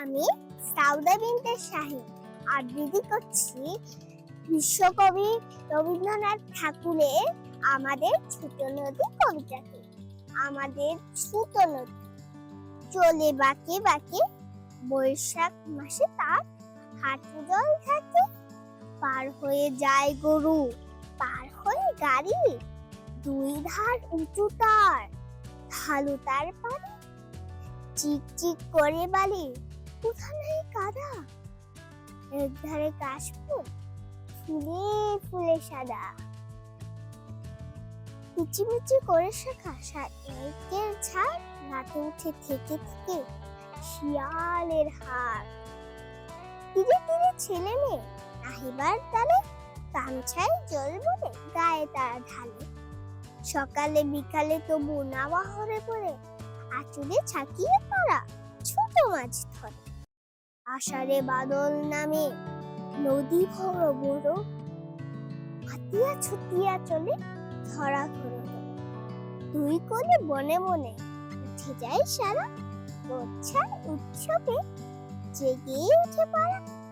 আমি সাউদা বিনতে শাহিন আবৃত্তি করছি বিশ্বকবি রবীন্দ্রনাথ ঠাকুরের আমাদের ছোট নদী কবিতাটি আমাদের ছোট নদী। চলে বাঁকে বাঁকে বৈশাখ মাসে তার হাঁটু জল থাকে পার হয়ে যায় গরু, পার হয়ে গাড়ি, দুই ধার উঁচু তার, ঢালু তার পানি চিক চিক করে বালি কোথা নাই কাদা এক ধারে কাশফুল, ফুলে ফুলে সাদা। মিচি করে শাখা একের ছাড় রাতে উঠে থেকে থেকে শিয়ালের হার তীরে তীরে ছেলে মেয়ে, আহিবার তালে গামছায় জল বলে গায়ে তারা ঢালে। সকালে বিকালে তবু নাওয়া হরে পড়ে আঁচলে ছাকিয়ে পড়া ছোট মাছ ধরে। আষাঢ়ে বাদল নামে। নদী ভর বড় হাতিয়া ছুটিয়া চলে ধরা ধরো দুই কোণে বনে বনে উঠে যায় সারা। উৎসবে জেগে উঠে পারা